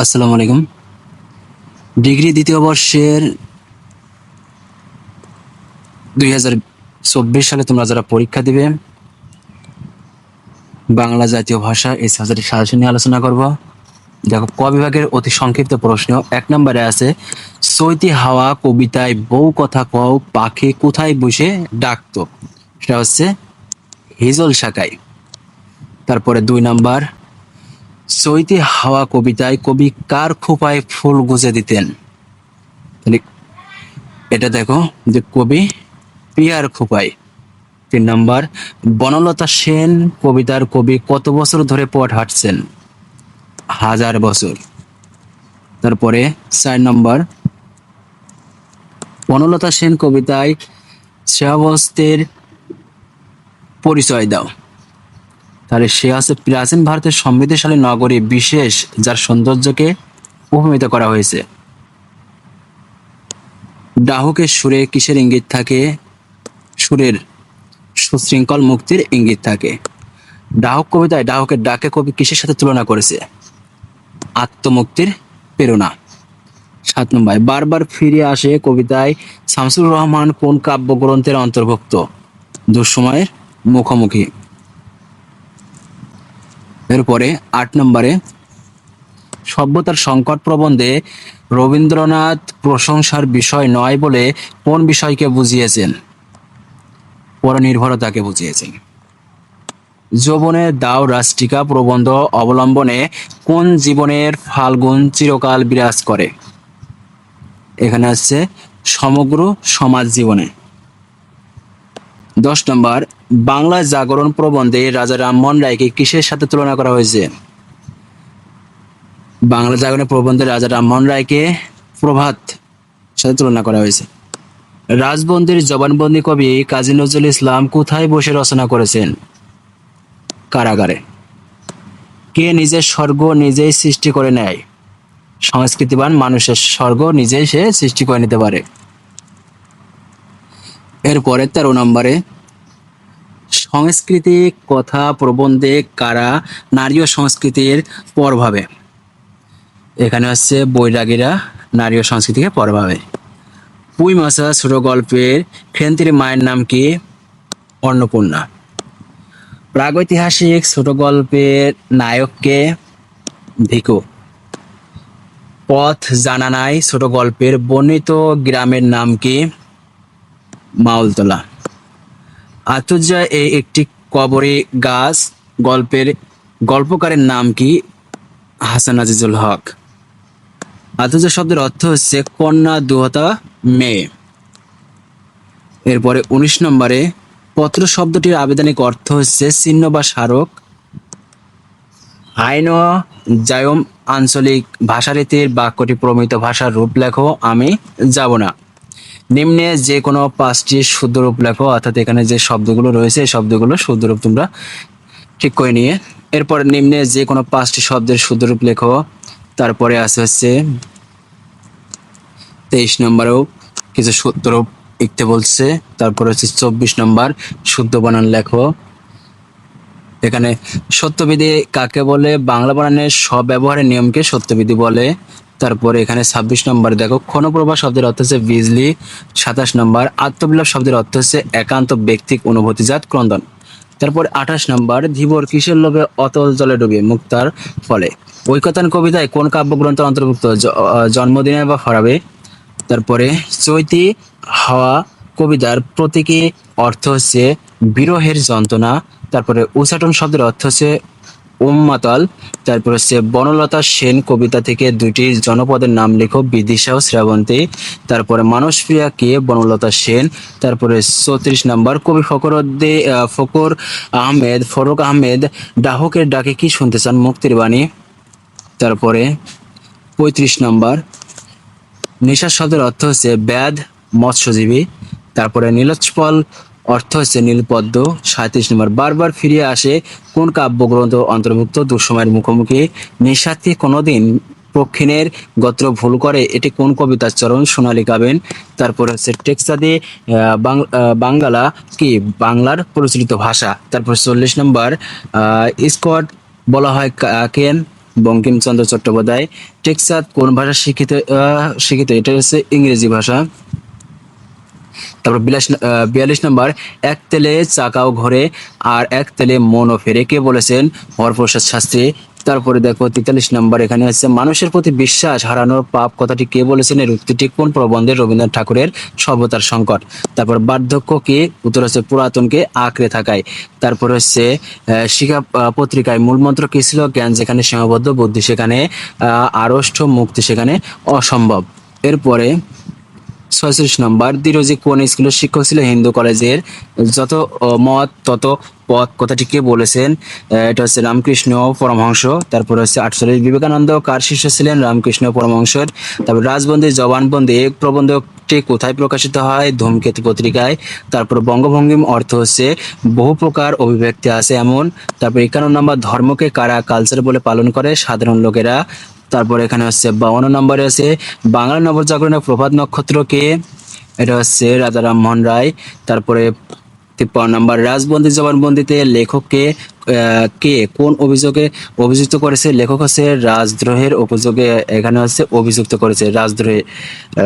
আসসালামু আলাইকুম। ডিগ্রি দ্বিতীয় বর্ষের দুই হাজার চব্বিশ সালে তোমরা যারা পরীক্ষা দিবে, বাংলা জাতীয় ভাষা এই সাবজেক্টের সাজেশন নিয়ে আলোচনা করব। দেখো, ক বিভাগের অতি সংক্ষিপ্ত প্রশ্ন, এক নম্বরে আছে সৈতি হাওয়া কবিতায় বউ কথা কও, পাখি কোথায় বসে ডাকতো? সেটা হচ্ছে হিজল শাখায়। তারপরে দুই নাম্বার চৈতি হাওয়া কবিতায় কবি কার খোপায় ফুল গুজে দিতেন? এটা দেখো যে কবি পিয়ার খোপায়। তিন নম্বর, বনলতা সেন কবিতার কবি কত বছর ধরে পথ হাঁটছেন? হাজার বছর। তারপরে চার নম্বর, বনলতা সেন কবিতায় শ্রেয়াবস্তের পরিচয় দাও। তাহলে সে আছে প্রাচীন ভারতের সমৃদ্ধিশালী নগরী বিশেষ, যার সৌন্দর্যকে উপমিত করা হয়েছে। ডাহুকের সুরে কিসের ইঙ্গিত থাকে? সুরের সুশৃঙ্খল মুক্তির ইঙ্গিত থাকে। ডাহক কবিতায় ডাহকের ডাকে কবি কিসের সাথে তুলনা করেছে? আত্মমুক্তির প্রেরণা। সাত নম্বর, বারবার ফিরে আসে কবিতায় শামসুর রহমান কোন কাব্যগ্রন্থের অন্তর্ভুক্ত? দুঃসময়ের মুখোমুখি। এরপরে আট নম্বরে, সভ্যতার সংকট প্রবন্ধে রবীন্দ্রনাথ প্রশংসার বিষয় নয় বলে কোন বিষয়কে বুঝিয়েছেন? পরনির্ভরতাকে বুঝিয়েছেন। যৌবনের দাও রাষ্ট্রিকা প্রবন্ধ অবলম্বনে কোন জীবনের ফাল্গুন চিরকাল বিরাজ করে? এখানে আসছে সমগ্র সমাজ জীবনে। দশ নম্বর বাংলা জাগরণ প্রবন্ধে রাজা রামমোহন রায়কে কিসের সাথে তুলনা করা হয়েছে? বাংলা জাগরণ প্রবন্ধে রাজা রামমোহন রায়কে প্রভাত সাথে তুলনা করা হয়েছে। রাজবন্দির জবানবন্দি কবি কাজী নজরুল ইসলাম কোথায় বসে রচনা করেছেন? কারাগারে। কে নিজের স্বর্গ নিজেই সৃষ্টি করে নেয়? সংস্কৃতিবান মানুষের স্বর্গ নিজেই সে সৃষ্টি করে নিতে পারে। এরপরে তেরো নম্বরে সংস্কৃতি, কথা প্রবন্ধে কারা নারী ও সংস্কৃতির প্রভাবে এখানে হচ্ছে বৈরাগীরা নারী ও সংস্কৃতিকে প্রভাবে পুই মাসা ছোট গল্পের খেন্তির মায়ের নাম কি? অন্নপূর্ণা। প্রাগৈতিহাসিক ছোট গল্পের নায়ককে ভিকু। পথ জানা নাই ছোট গল্পের বর্ণিত গ্রামের নাম কি? মাউলতলা। আতুর্যা এই একটি কবরী গাছ গল্পের গল্পকারের নাম কি? হাসান আজিজুল হক। আতুর্যা শব্দের অর্থ হচ্ছে কন্যা, দুহতা, মেয়ে। এরপরে উনিশ নম্বরে পত্র শব্দটির আবেদনিক অর্থ হচ্ছে চিহ্ন বা স্মারক। আইন জায়ম আঞ্চলিক ভাষারীতির বাক্যটি প্রমিত ভাষার রূপ লেখো আমি যাব না। নিম্নে যে কোনো পাঁচটি শুদ্ধরূপ লেখো, অর্থাৎ এখানে যে শব্দগুলো রয়েছে, এই শব্দগুলো শুদ্ধরূপ তোমরা ঠিক করে নিয়ে, এরপর নিম্নে যে কোনো পাঁচটি শব্দের শুদ্ধরূপ লেখো, তারপরে আছে হচ্ছে তেইশ নম্বরেও কিছু শুদ্ধরূপ লিখতে বলছে, তারপর হচ্ছে চব্বিশ নম্বর শুদ্ধ বানান লেখো। এখানে সত্যবিধি কাকে বলে? বাংলা বানানের স্বব্যবহারের নিয়মকে সত্যবিধি বলে। তারপরে এখানে ছাব্বিশ নম্বর, দেখো, ক্ষণপ্রভা শব্দের অর্থ হচ্ছে বিজলি, সাতাশ নম্বর, আত্মবিলাপ শব্দের অর্থ হচ্ছে একান্ত ব্যক্তিক অনুভূতিজাত ক্রন্দন। তারপর আঠাশ নম্বর, ধীবর কিসের লোভে অতল জলে ডুবে মুক্তার ফলে। ঐকতান কবিতায় কোন কাব্যগ্রন্থের অন্তর্ভুক্ত? জন্মদিনে বা ফরাবে। তারপরে চৈতি হাওয়া কবিতার প্রতীকী অর্থ হচ্ছে বিরহের যন্ত্রণা। তারপরে উচাটন শব্দের অর্থ হচ্ছে উম্মাতাল। তারপর হচ্ছে বনলতা সেন কবিতা থেকে দুইটি জনপদের নাম লেখো, বিদিশা ও শ্রাবন্তী। তারপরে মানসপ্রিয়া কে, বনলতা সেন। তারপরে চৌত্রিশ নম্বর, কবি ফকর ফকর আহমেদ, ফরুক আহমেদ ডাহকের ডাকে কি শুনতে চান মুক্তির বাণী? তারপরে পঁয়ত্রিশ নম্বর নিশা শব্দের অর্থ হচ্ছে ব্যাধ মৎস্যজীবী। তারপরে নীলোৎপল অর্থ হচ্ছে নীলপদ্ম সাঁত্রিশ নম্বর। বারবার ফিরিয়ে আসে কোন কাব্যগ্রন্থ অন্তর্ভুক্ত? দুঃসময়ের মুখোমুখি। নিঃস্বার্থী কোনোদিন পক্ষিণের গোত্র ভুল করে। এটি কোন কবিতার চরণ সোনালী গাবেন? তারপর হচ্ছে টেক্সাদি আহ, বাং- বাঙ্গালা কি? বাংলার প্রচলিত ভাষা। তারপর চল্লিশ নম্বর স্কট বলা হয় কেন? বঙ্কিমচন্দ্র চট্টোপাধ্যায়। টেক্সাদ কোন ভাষা শিক্ষিত শিক্ষিত? এটা হচ্ছে ইংরেজি ভাষা। তারপর বিলাস বিয়াল্লিশ নম্বর এক তেলে চাকাও ঘরে আর এক তেলে মনও ফেরে। কে বলেছেন? হরপ্রসাদ শাস্ত্রী। তারপরে দেখো তেতাল্লিশ নম্বর এখানে হচ্ছে মানুষের প্রতি বিশ্বাস হারানোর পাপ কথাটি কে বলেছেন? এর উক্তিটি কোন প্রবন্ধে? রবীন্দ্রনাথ ঠাকুরের সভ্যতার সংকট। তারপর বার্ধক্য কে? উত্তর হচ্ছে পুরাতনকে আঁকড়ে থাকায়। তারপর হচ্ছে শিখা পত্রিকায় মূলমন্ত্র কি ছিল? জ্ঞান যেখানে সীমাবদ্ধ বুদ্ধি সেখানে আহ, আড়ষ্ট মুক্তি সেখানে অসম্ভব। এরপরে ছয়ত্রিশ নম্বর। দিরোজি কোন স্কুলের শিক্ষক ছিল? হিন্দু কলেজের। যত মত, তত পথ কথাটি কে বলেছেন। এটা হচ্ছে রামকৃষ্ণ পরমহংস। তারপর হচ্ছে আটচল্লিশ, বিবেকানন্দ কার শিষ্য ছিলেন? রামকৃষ্ণ পরমহংসের। তারপর রাজবন্দী, জবানবন্দি এই প্রবন্ধটি কোথায় প্রকাশিত হয়? ধূমকেতু পত্রিকায়। তারপর বঙ্গভঙ্গিম অর্থ হচ্ছে বহু প্রকার অভিব্যক্তি আছে এমন। তারপর একান্ন নম্বর, ধর্মকে কারা কালচার বলে পালন করে? সাধারণ লোকেরা। তারপর এখানে হচ্ছে বাউন্ন নম্বরে আছে বাংলা নবজাগরণের প্রভাত নক্ষত্রকে, এটা হচ্ছে রাজা রামমোহন রায়। তারপরে তিপ্পান্ন নম্বর রাজবন্দি জবানবন্দিতে লেখককে কে কোন অভিযোগে অভিযুক্ত করেছে? লেখক হচ্ছে রাজদ্রোহের অভিযোগে, এখানে হচ্ছে অভিযুক্ত করেছে রাজদ্রোহে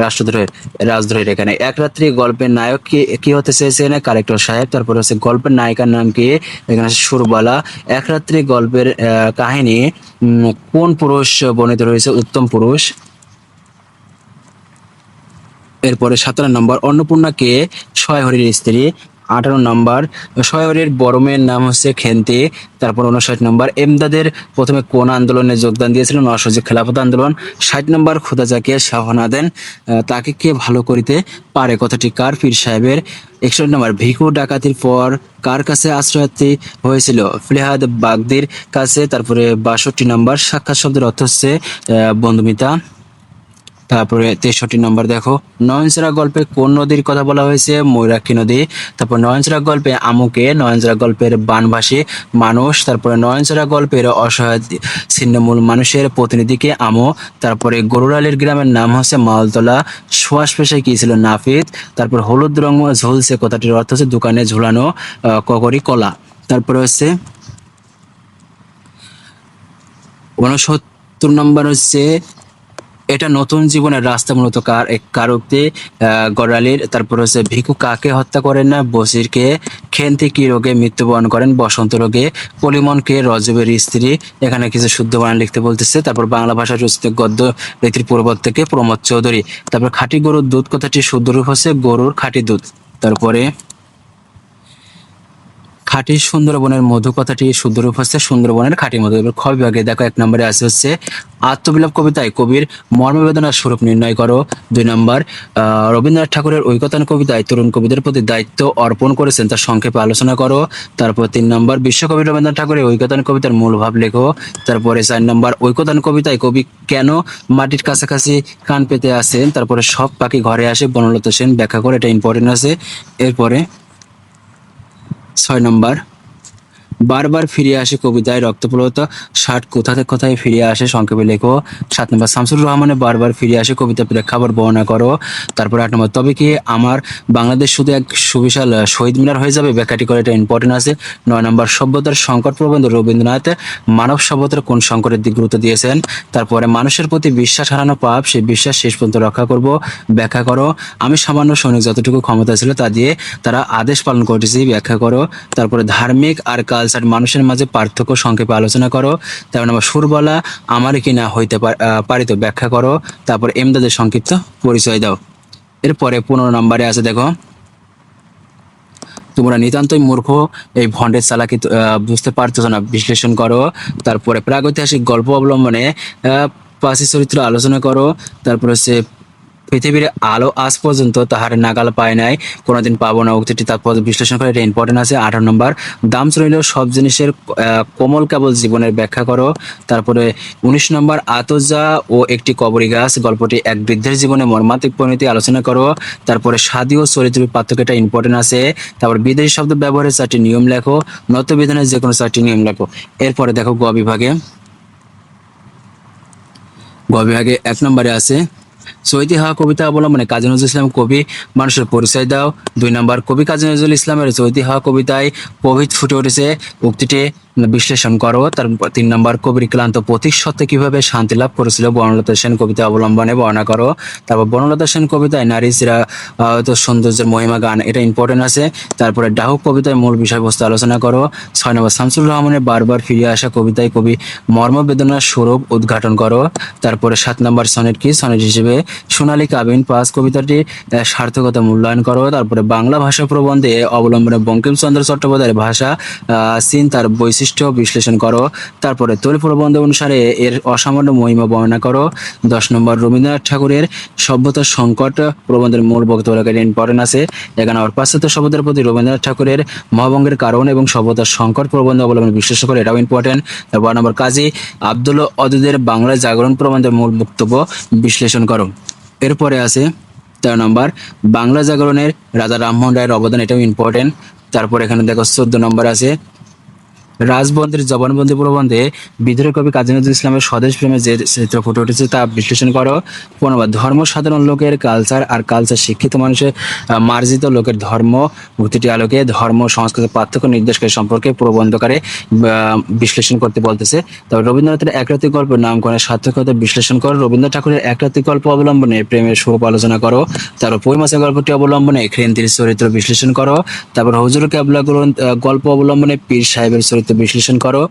রাষ্ট্রদ্রোহের রাজদ্রোহের এখানে। এক রাত্রি গল্পের নায়ক কি কি হতে চেয়েছেন? কালেক্টর সাহেব, তারপরে হচ্ছে গল্পের নায়িকার নাম কি? এখানে সুরবালা। এক রাত্রি গল্পের কাহিনী কোন পুরুষ বর্ণিত রয়েছে? উত্তম পুরুষ। এরপরে সতেরো নম্বর, অন্নপূর্ণা অন্নপূর্ণাকে ছয়হরির স্ত্রী। আঠারো নম্বর। ছয়হরির বড় মেয়ের নাম হচ্ছে খেন্তি, তারপর উনষাট নম্বর। এমদাদের প্রথমে কোন আন্দোলনে যোগদান দিয়েছিলেন অসহযোগ খেলাফত আন্দোলন। ষাট নম্বর খুদা জাকিয়া শাহনা দেন তাকে কে ভালো করিতে পারে? কথাটি কার? পীর সাহেবের। একষট্টি নম্বর ভিকু ডাকাতির পর কার কাছে আশ্রয়ার্থী হয়েছিল? ফিলহাদ বাগদির কাছে, তারপরে বাষট্টি নম্বর, সাক্ষাৎ শব্দের অর্থ হচ্ছে বন্ধুমিতা তারপরে তেষট্টি নম্বর দেখো নয়নচরা গল্পে কোন নদীর কথা বলা হয়েছে? ময়ূরাক্ষী নদী। তারপর নয়নচরা গল্পে আমুকে নয়নচরা গল্পের বানভাসী মানুষ। তারপরে নয়নচরা গল্পের অসহায় ছিন্নমূল মানুষের প্রতিনিধিকে আমো। তারপরে গরুরালির গ্রামের নাম হচ্ছে মালতলা। শ্বাস পেশায় কি ছিল? নাফিত। তারপর হলুদ রং ঝুলছে, কথাটির অর্থ হচ্ছে দোকানে ঝুলানো ককরি কলা। তারপরে হচ্ছে উনসত্তর নম্বর হচ্ছে এটা নতুন জীবনের রাস্তা মূলত কার এক কারকতে গড়ালির, তারপর হচ্ছে ভিকু কাকে হত্যা করেন না? বসিরকে খেন্তি কি রোগে মৃত্যুবরণ করেন? বসন্ত রোগে পলিমনকে রজবের স্ত্রী। এখানে কিছু শুদ্ধ বানান লিখতে বলতেছে। তারপর বাংলা ভাষার রচিত গদ্য রীতির পূর্ববর্তকে প্রমোদ চৌধুরী। তারপর খাঁটি গরুর দুধ, কথাটি শুদ্ধ রূপ হচ্ছে গরুর খাঁটি দুধ। তারপরে খাঁটি সুন্দরবনের মধু কথাটি শুদ্ধ রূপ হচ্ছে সুন্দরবনের খাঁটি মধু। এবার খ বিভাগে দেখো, এক নম্বরে আছে হচ্ছে আত্মবিলাপ কবিতায় কবির মর্মবেদনার স্বরূপ নির্ণয় করো। দুই নম্বর রবীন্দ্রনাথ ঠাকুরের ঐকতান কবিতায় তরুণ কবিদের প্রতি দায়িত্ব অর্পণ করেছেন, তার সংক্ষেপে আলোচনা করো। তারপর তিন নম্বর, বিশ্বকবি রবীন্দ্রনাথ ঠাকুরের ঐকতান কবিতার মূল ভাব লেখো। তারপরে চার নম্বর, ঐকতান কবিতায় কবি কেন মাটির কাছাকাছি কান পেতে আসেন? তারপরে সব পাখি ঘরে আসে, বনলতা সেন ব্যাখ্যা করে, এটা ইম্পর্টেন্ট আছে। এরপরে ছয় নম্বর। বারবার ফিরে আসে কবিতায় রক্তপ্রলতা, ষাট কোথাতে কোথায় ফিরে আসে সংক্ষেপে লেখো। সাত নম্বর, শামসুর রহমানের বারবার ফিরে আসে কবিতা প্রেক্ষাপট বর্ণনা করো। তারপর আট নম্বর, তবে কি আমার বাংলাদেশ শুধু এক সুবিশাল শহীদ মিনার হয়ে যাবে? ব্যাখ্যাটি করে এটা ইম্পর্টেন্ট আছে। নয় নম্বর, সভ্যতার সংকট প্রবন্ধ রবীন্দ্রনাথ মানব সভ্যতার কোন সংকটের দিক গুরুত্ব দিয়েছেন? তারপরে, মানুষের প্রতি বিশ্বাস হারানো পাপ সেই বিশ্বাস শেষ পর্যন্ত রক্ষা করব। ব্যাখ্যা করো, আমি সামান্য সৈনিক যতটুকু ক্ষমতা ছিল তা দিয়ে তারা আদেশ পালন করেছি, ব্যাখ্যা করো। তারপরে, ধার্মিক আর কালচার, মানুষের মাঝে পার্থক্য, সংক্ষেপে আলোচনা করো। তারপর আমার সুর বলা, আমার কি না হইতে পারিত ব্যাখ্যা করো। তারপর এমদাদের সংক্ষিপ্ত পরিচয় দাও। এরপরে পনেরো নম্বরে আছে দেখো, তোমরা নিতান্তই মূর্খ, এই ভণ্ডের চালাকি বুঝতে পারতেছো না, বিশ্লেষণ করো। তারপরে প্রাগৈতিহাসিক গল্প অবলম্বনে পাঁচি চরিত্র আলোচনা করো। তারপর হচ্ছে পৃথিবীর আলো আজ পর্যন্ত তাহার নাগাল পায় নাই। কোনোদিন পাবো না উক্তিটি তারপর বিশ্লেষণ করে। এটা ইম্পর্টেন্ট আছে আঠারো নম্বর। দাম চলিল সব জিনিসের কোমল কেবল জীবনের ব্যাখ্যা করো। তারপরে উনিশ নম্বর, আতজা ও একটি কবরী গাছ। গল্পটি এক বৃদ্ধের জীবনে মর্মান্তিক পরিণতি আলোচনা করো। তারপরে স্বাদী ও চরিত্রের পার্থক্যটা ইম্পর্টেন্ট আছে। তারপর বিদেশি শব্দ ব্যবহারের চারটি নিয়ম লেখো। নত বিধানের যে কোনো চারটি নিয়ম লেখো। এরপরে দেখো গ বিভাগে। গ বিভাগে এক নম্বরে আছে সৈতি হাওয়া কবিতা অবলম্বনে কাজী নজরুল ইসলাম কবি মানুষের পরিচয় দাও। দুই নম্বর কবি কাজী নজরুল ইসলামের সৈতি হাওয়া কবিতায় প্রভৃত ফুটে উঠেছে। উক্তিটি বিশ্লেষণ করো। তারপর তিন নম্বর, কবির ক্লান্ত পথিক সত্ত্বে কীভাবে শান্তি লাভ করেছিল? বনলতা সেন কবিতা অবলম্বনে বর্ণনা করো। তারপর বনলতা সেন কবিতায় নারী সিরা তো সৌন্দর্যের মহিমা, গান, এটা ইম্পর্টেন্ট আছে। তারপরে ডাহুক কবিতায় মূল বিষয়বস্তু আলোচনা করো। ছয় নম্বর, শামসুর রহমানের বারবার ফিরে আসা কবিতায় কবি মর্মবেদনার স্বরূপ উদ্ঘাটন করো। তারপরে সাত নম্বর, সনেট কি? সনেট হিসেবে সোনালী কাবিন পাস কবিতাটি সার্থকতা মূল্যায়ন করো। তারপরে বাংলা ভাষা প্রবন্ধে অবলম্বনে বঙ্কিমচন্দ্র চট্টোপাধ্যায়ের ভাষা সিন তার বৈশিষ্ট্য বিশ্লেষণ করো। তারপরে তৈরি প্রবন্ধ অনুসারে এর অসামান্য মহিমা বর্ণনা করো। দশ নম্বর, রবীন্দ্রনাথ ঠাকুরের সভ্যতার সংকট প্রবন্ধের মূল বক্তব্য লেখার ইম্পর্টেন্ট আছে। এখানে নম্বর পাশ্চাত্য সভ্যতার প্রতি রবীন্দ্রনাথ ঠাকুরের মহাবঙ্গের কারণ এবং সভ্যতার সংকট প্রবন্ধ অবলম্বনে বিশ্লেষণ করে এটাও ইম্পর্টেন্ট তারপর নম্বর, কাজী আব্দুল অদুদের বাংলা জাগরণ প্রবন্ধের মূল বক্তব্য বিশ্লেষণ করো। এরপরে আছে তেরো নম্বর, বাংলা জাগরণের রাজা রামমোহন রায়ের অবদান এটাও ইম্পর্টেন্ট তারপর এখানে দেখো চোদ্দ নম্বর আছে রাজবন্দির জবানবন্দি প্রবন্ধে বিদ্রোহী কবি কাজী নজরুল ইসলামের স্বদেশ প্রেমে যে চিত্র ফুটে উঠেছে তা বিশ্লেষণ করো। পনেরো ধর্ম সাধারণ লোকের কালচার আর কালচার শিক্ষিত মানুষের মার্জিত লোকের ধর্ম। মুক্তিটি আলোকে ধর্ম সংস্কৃতির পার্থক্য নির্দেশকারী সম্পর্কে প্রবন্ধকারে বিশ্লেষণ করতে বলতেছে। তবে রবীন্দ্রনাথের একরাত্রি গল্পের করে সার্থকতা বিশ্লেষণ করো। রবীন্দ্র ঠাকুরের একরাত্রি গল্প অবলম্বনে প্রেমের স্বরূপ আলোচনা করো। তারপর পৈমাসের গল্পটি অবলম্বনে খ্রেন্তির চরিত্র বিশ্লেষণ করো। তারপর হুজুর কেবলা গল্প অবলম্বনে পীর সাহেবের চরিত্র বিশ্লেষণ করো।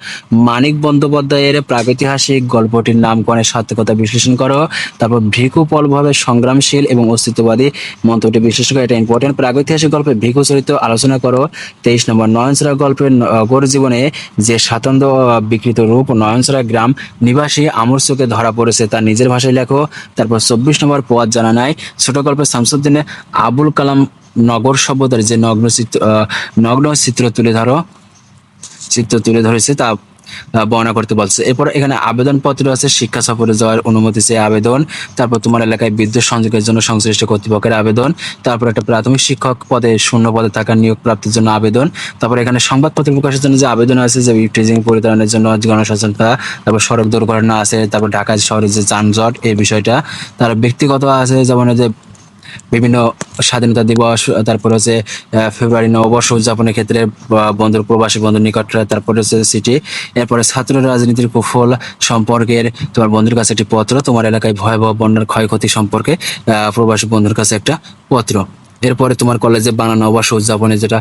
মানিক বন্দ্যোপাধ্যায়ের প্রাগৈতিহাসিক গল্পটির নামকরণে সার্থকতা বিশ্লেষণ করো। তারপর ভিকু পলভাবে সংগ্রামশীল এবং অস্তিত্ববাদী মন্ত্রটি বিশ্লেষণ করো। এটা ইম্পর্টেন্ট প্রাগৈতিহাসিক গল্পে ভিকু চরিত্র আলোচনা করো। তেইশ নম্বর নয়নসরা গল্পের নগর জীবনে যে স্বাতন্ত্র বিকৃত রূপ নয়নসরা গ্রাম নিবাসী আমর চোখে ধরা পড়েছে তার নিজের ভাষায় লেখো। তারপর চব্বিশ নম্বর পথ জানা নাই। ছোট গল্পে শামসুদ্দিনের আবুল কালাম নগর সভ্যতার যে নগ্ন চিত্র নগ্ন চিত্র তুলে ধরো। চিত্র তুলে ধরেছে, তা বর্ণনা করতে বলছে। এরপর এখানে আবেদনপত্র আছে, শিক্ষা সফরে যাওয়ার অনুমতি চেয়ে আবেদন। তারপর তোমার এলাকায় বিদ্যুৎ সংযোগের জন্য সংশ্লিষ্ট কর্তৃপক্ষের আবেদন। তারপর একটা প্রাথমিক শিক্ষক পদে শূন্য পদে থাকা নিয়োগ প্রাপ্তির জন্য আবেদন। তারপর এখানে সংবাদপত্র প্রকাশের জন্য যে আবেদন আছে, যে ইফটিজিং পরিচালনার জন্য গণসচেতনতা তারপর সড়ক দুর্ঘটনা আছে, তারপর ঢাকা শহরে যে যানজট, এই বিষয়টা। তার ব্যক্তিগত আছে, যেমন যে বিভিন্ন স্বাধীনতা দিবস, তারপর হচ্ছে ফেব্রুয়ারি নববর্ষ উদযাপনের ক্ষেত্রে বন্ধুর প্রবাসী বন্ধুর নিকট, তারপরে হচ্ছে সিটি এরপরে ছাত্র রাজনীতির কুফল সম্পর্কের তোমার বন্ধুর কাছে একটি পত্র, তোমার এলাকায় ভয়াবহ বন্যার ক্ষয়ক্ষতি সম্পর্কে প্রবাসী বন্ধুর কাছে একটা পত্র। এরপরে তোমার কলেজে বানানো নববর্ষ উদযাপনে যেটা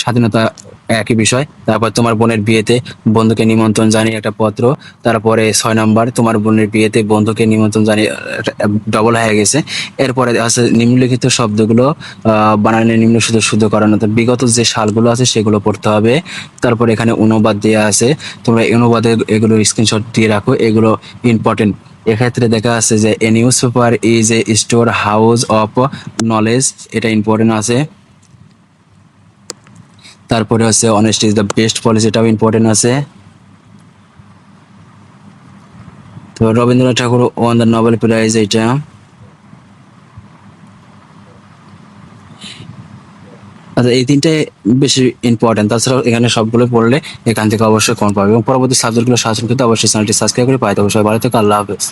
স্বাধীনতা একই বিষয়। তারপর তোমার বোনের বিয়েতে বন্ধুকে নিমন্ত্রণ জানিয়ে একটা পত্র। তারপরে ছয় নম্বর, তোমার বোনের বিয়েতে বন্ধুকে নিমন্ত্রণ জানিয়ে ডবল হয়ে গেছে। এরপরে আছে নিম্নলিখিত শব্দগুলো বানানে নিম্ন শুধু শুদ্ধ করানো তো বিগত যে সালগুলো আছে সেগুলো পড়তে হবে। তারপর এখানে অনুবাদ দেওয়া আছে। তোমরা অনুবাদে এগুলো স্ক্রিনশট দিয়ে রাখো, এগুলো ইম্পর্টেন্ট এক্ষেত্রে দেখা আছে যে a news paper is a store house of knowledge এটা ইম্পর্টেন্ট আছে। তারপরে হচ্ছে honest is the best policy এটাও ইম্পর্টেন্ট আছে। তো Rabindranath Thakur won the Nobel prize এটা আচ্ছা এই তিনটে বেশি ইম্পর্টেন্ট তাছাড়াও এখানে সবগুলো পড়লে এখান থেকে অবশ্যই কম পাবে। এবং পরবর্তী সাবজেক্টগুলো সাহায্য করতে অবশ্যই চ্যানেলটি সাবস্ক্রাইব করে পাইতে অবশ্যই ভালো থেকে, আল্লাহ হাফেজ।